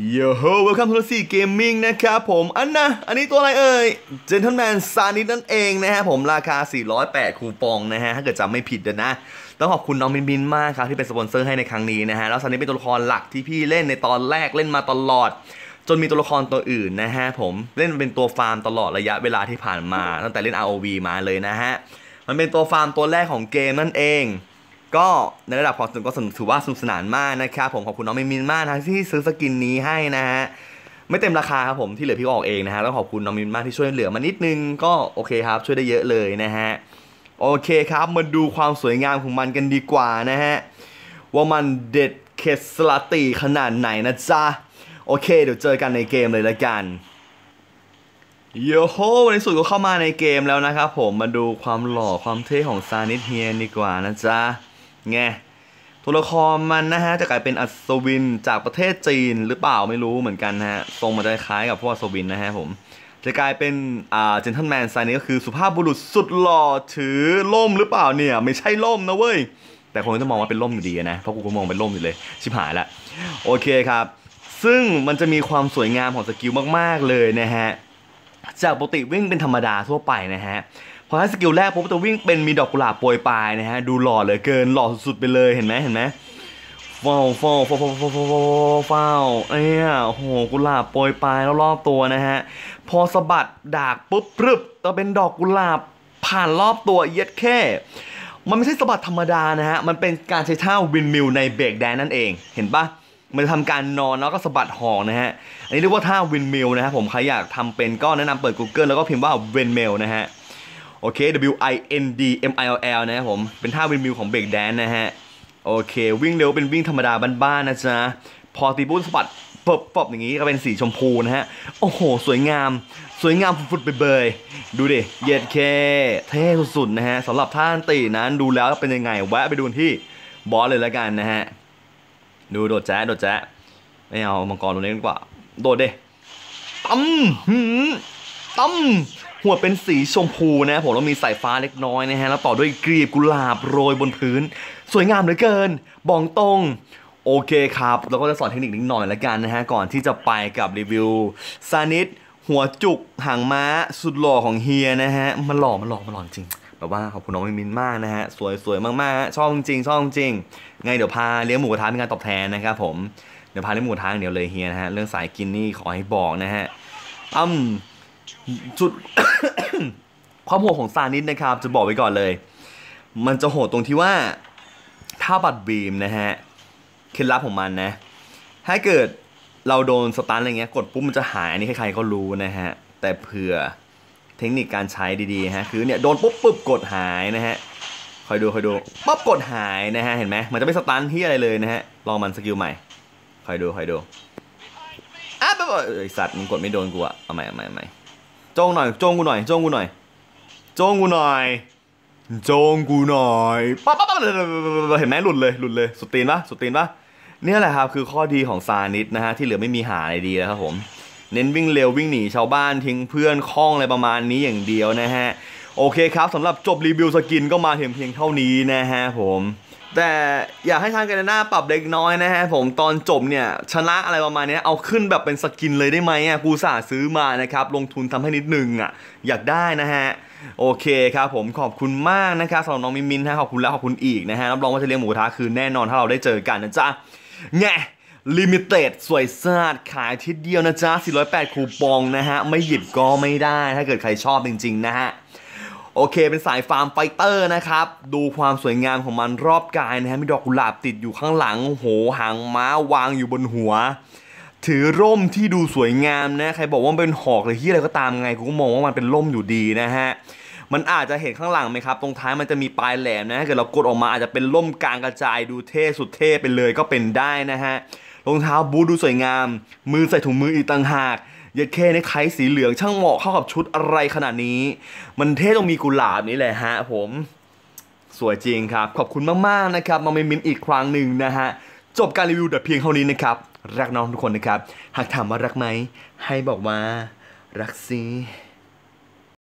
โยโฮ welcome to the gaming นะครับผมอันนะอันนี้ตัวอะไรเอ่ย gentleman ซานิดนั่นเองนะฮะผมราคา 408 คูปองนะฮะ ถ้าเกิดจำไม่ผิดเดี๋ยวนะ ต้องขอบคุณน้องมินมินมากครับ ที่เป็นสปอนเซอร์ให้ในครั้งนี้นะฮะ แล้วซานิดเป็นตัวละครหลักที่พี่เล่นในตอนแรกเล่นมาตลอด จนมีตัวละครตัวอื่นนะฮะผมเล่นเป็นตัวฟาร์มตลอดระยะเวลาที่ผ่านมา ตั้งแต่เล่น ROV มาเลยนะฮะมันเป็นตัวฟาร์มตัวแรกของเกมนั่นเอง ก็ในระดับความสนุกก็สนุกถือว่าสนุกสนานมากนะครับผมขอบคุณน้องมินมินมากนะที่ซื้อสกินนี้ให้นะฮะไม่เต็มราคาครับผมที่เหลือพี่ก็ออกเองนะฮะต้องขอบคุณน้องมินมากที่ช่วยเหลือมานิดนึงก็โอเคครับ ช่วยได้เยอะเลยนะฮะโอเคครับมาดูความสวยงามของมันกันดีกว่านะฮะว่ามันเด็ดเคสสลาตีขนาดไหนนะจ๊ะโอเค เดี๋ยวเจอกันในเกมเลยละกันโยโฮในสุดก็เข้ามาในเกมแล้วนะครับผมมาดูความหล่อความเท่ของซานิทเฮียนดีกว่านะจ๊ะ ไงตัวละครมันนะฮะจะกลายเป็นอัศวินจากประเทศจีนหรือเปล่าไม่รู้เหมือนกันนะฮะทรงมันจะคล้ายกับพวกอัศวินนะฮะผมจะกลายเป็นอ่าเจนทัลแมนไซานิก็คือสุภาพบุรุษสุดหล่อถือล่มหรือเปล่าเนี่ยไม่ใช่ล่มนะเว้ยแต่คงจะมองว่าเป็นล่มอยู่ดีนะเพราะกูก็มองเป็นล่มอยู่เลยชิบหายละโอเคครับ ซึ่งมันจะมีความสวยงามของสกิลมากๆเลยนะฮะ จากปกติวิ่งเป็นธรรมดาทั่วไปนะฮะพอให้สกิลแรกปุ๊บจะวิ่งเป็นมีดอกกุหลาบโปรยปลายนะฮะดูหล่อเหลือเกินหล่อสุดๆไปเลยเห็นไหมเห็นไหมฟ้าวฟ้าวฟ้าวฟ้าวฟ้าวฟ้าวฟ้าวเนี่ยโอ้โหกุหลาบโปรยปลายรอบๆตัวนะฮะพอสะบัดดากปุ๊บปรึบจะเป็นดอกกุหลาบผ่านรอบตัวเย็ดแค่มันไม่ใช่สะบัดธรรมดานะฮะมันเป็นการใช้ท่าวินมิลในเบรกแดนนั่นเองเห็นปะ มันจะทำการนอนแล้วก็สะบัดหอกนะฮะ อันนี้เรียกว่าท่าวินมิลนะฮะผมใครอยากทำเป็นก็แนะนำเปิด Google แล้วก็พิมพ์ว่าวินมิลนะฮะโอเค W I N D M I L L นะครับผมเป็นท่าวินมิลของเบรกแดนนะฮะโอเค วิ่งเร็วเป็นวิ่งธรรมดาบ้านๆนะจ๊ะพอตีปุ๊บสะบัดปบปบอย่างนี้ก็เป็นสีชมพูนะฮะ โอ้โห สวยงาม สวยงามฟุดๆไปเบยๆดูดิเย็ดเค เท่สุดๆนะฮะสำหรับท่านตีนั้นดูแล้วเป็นยังไง แวะไปดูที่บอสเลยแล้วกันนะฮะ ดูโดดแจ๊ะโดดแจ๊ะไม่เอามังกรตัวนี้ดีกว่า โดดเด้ตั้มตั้มหัวเป็นสีชมพูนะผมแล้วมีสายฟ้าเล็กน้อยนะฮะ แล้วต่อด้วยกลีบกุหลาบโรยบนพื้น สวยงามเหลือเกิน บองตรงโอเคครับเราก็จะสอนเทคนิคนิดหน่อยละกันนะฮะ ก่อนที่จะไปกับรีวิวซานิดหัวจุกหางม้าสุดหล่อของเฮียนะฮะ มันหล่อมันหล่อมันหล่อจริง แบบว่าขอบคุณน้องมินมินมากนะฮะสวยสวยมากๆฮะชอบจริงชอบจริงไงเดี๋ยวพาเลี้ยงหมูกระทะเป็นการตอบแทนนะครับผมเดี๋ยวพาเลี้ยงหมูกระทะอย่างเดี๋ยวเลยเฮียนะฮะเรื่องสายกินนี่ขอให้บอกนะฮะอ้ำจุดความโหดของซานิดนะครับ จะบอกไว้ก่อนเลย มันจะโหดตรงที่ว่าถ้าบัตรบีมนะฮะเคล็ดลับของมันนะ ถ้าเกิดเราโดนสตันอะไรเงี้ยกดปุ๊บมันจะหายอันนี้ใครๆก็รู้นะฮะ แต่เผื่อ ทคนิคการใช้ดีๆฮะคือเนี่ยโดนปุ๊บปุ๊บกดหายนะฮะคอยดูคอยดูปั๊บกดหายนะฮะเห็นไหมมันจะไม่สตันที่อะไรเลยนะฮะลองมันสกิลใหม่คอยดูคอยดูอ้าวไอสัตว์มึงกดไม่โดนกูอะเอาใหม่เอาใหม่เอาใหม่โจงหน่อยโจงกูหน่อยโจงกูหน่อยโจงกูหน่อยโจงกูหน่อยปั๊บปั๊บเห็นไหมหลุดเลยหลุดเลยสุดตีนปะสุดตีนปะเนี่ยแหละครับคือข้อดีของซานิดนะฮะที่เหลือไม่มีหาอะไรดีแล้วครับผม เน้นวิ่งเร็ววิ่งหนีชาวบ้านทิ้งเพื่อนคล้องอะไรประมาณนี้อย่างเดียวนะฮะ โอเคครับสำหรับจบรีวิวสกินก็มาเพียงเพียงเท่านี้นะฮะผมแต่อยากให้ทางกันหน้าปรับเล็กน้อยนะฮะผมตอนจบเนี่ยชนะอะไรประมาณนี้เอาขึ้นแบบเป็นสกินเลยได้ไหมอะกูสาซื้อมานะครับลงทุนทำให้นิดนึงอะอยากได้นะฮะโอเคครับผมขอบคุณมากนะครับสำหรับน้องมินมินนะขอบคุณแล้วขอบคุณอีกนะฮะรับรองว่าจะเลี้ยงหมูกระทะคือแน่นอนถ้าเราได้เจอกันนะจ๊ะแง่ ลิมิเต็ดสวยซาดขายทีเดียวนะจ๊ะ 408 คูปองนะฮะ ไม่หยิบก็ไม่ได้ถ้าเกิดใครชอบจริง ๆ นะฮะ โอเคเป็นสายฟาร์มไฟเตอร์นะครับ ดูความสวยงามของมันรอบกายนะฮะ มีดอกกุหลาบติดอยู่ข้างหลังโหหางม้าวางอยู่บนหัว ถือร่มที่ดูสวยงามนะ ใครบอกว่าเป็นหอกหรือที่อะไรก็ตามไงกูก็มองว่ามันเป็นร่มอยู่ดีนะฮะมันอาจจะเห็นข้างหลังไหมครับ ตรงท้ายมันจะมีปลายแหลมนะถ้าเกิดเรากดออกมาอาจจะเป็นร่มกลางกระจายดูเท่สุดเท่ไปเลยก็เป็นได้นะฮะ รองเท้าบูทดูสวยงาม มือใส่ถุงมืออีกต่างหากยัดเคในไคสีเหลืองช่างเหมาะเข้ากับชุดอะไรขนาดนี้ มันเท่ต้องมีกุหลาบนี่แหละฮะผม สวยจริงครับ ขอบคุณมากๆนะครับ มาเมนมินอีกครั้งหนึ่งนะฮะ จบการรีวิวแต่เพียงเท่านี้นะครับ รักน้องทุกคนนะครับ หากถามว่ารักไหม ให้บอกว่า รักสิ